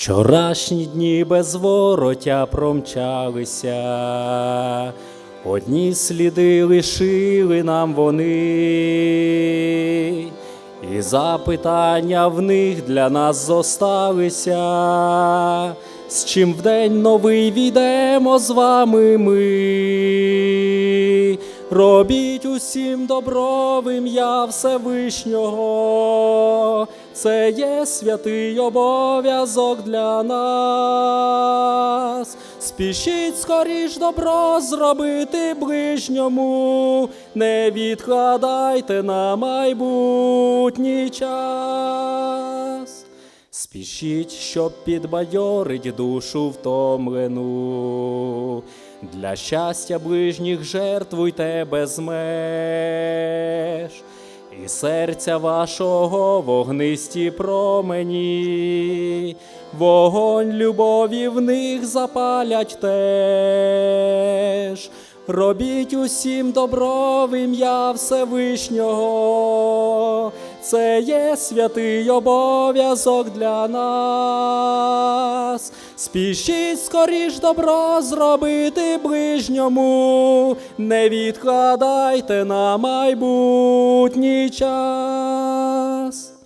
Вчорашні дні без воротя промчалися, одні сліди лишили нам вони, і запитання в них для нас зосталися, з чим вдень новий війдемо з вами ми. Робіть усім добро в ім'я Всевишнього, це є святий обов'язок для нас. Спішіть скоріш добро зробити ближньому, не відкладайте на майбутній час. Спішіть, щоб підбадьорить душу втомлену. Для щастя ближніх жертвуйте без меж, і серця вашого вогнисті промені, вогонь любові в них запалять теж. Робіть усім добро в ім'я Всевишнього, це є святий обов'язок для нас. Спішіть скоріш добро зробити ближньому, не відкладайте на майбутній час.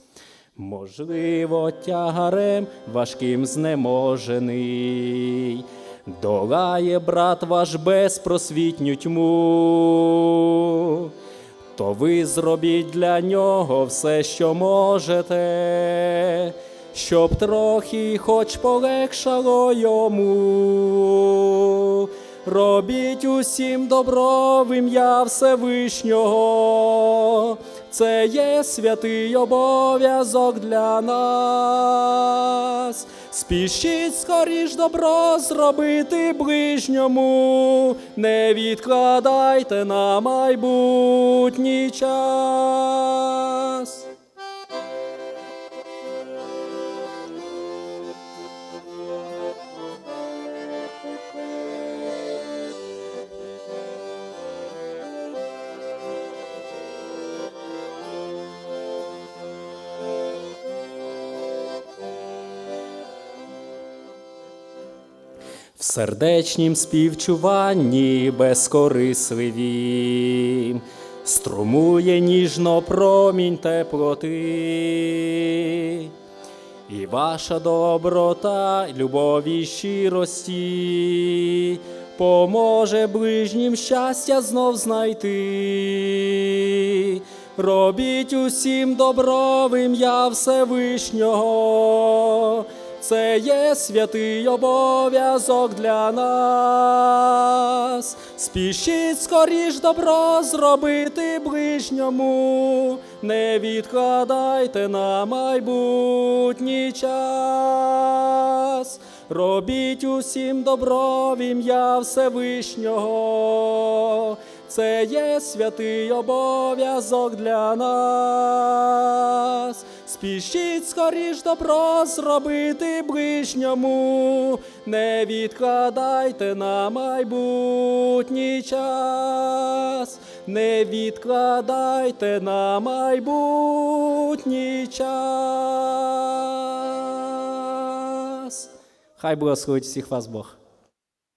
Можливо, тягарем важким знеможений, долає брат ваш безпросвітню тьму, то ви зробіть для нього все, що можете, щоб трохи хоч полегшало йому. Робіть усім добро в ім'я Всевишнього, це є святий обов'язок для нас. Спішіть скоріш добро зробити ближньому, не відкладайте на майбутній час. Сердечнім співчуванні безкорисливі, струмує ніжно промінь теплоти, і ваша доброта, любові щирості поможе ближнім щастя знов знайти. Робіть усім добро в ім'я Всевишнього. Це є святий обов'язок для нас. Спішіть скоріш добро зробити ближньому, не відкладайте на майбутній час. Робіть усім добро в ім'я Всевишнього. Це є святий обов'язок для нас. Спішіть скоріш добро зробити ближньому, не відкладайте на майбутній час, не відкладайте на майбутній час. Хай благословить всіх вас Бог.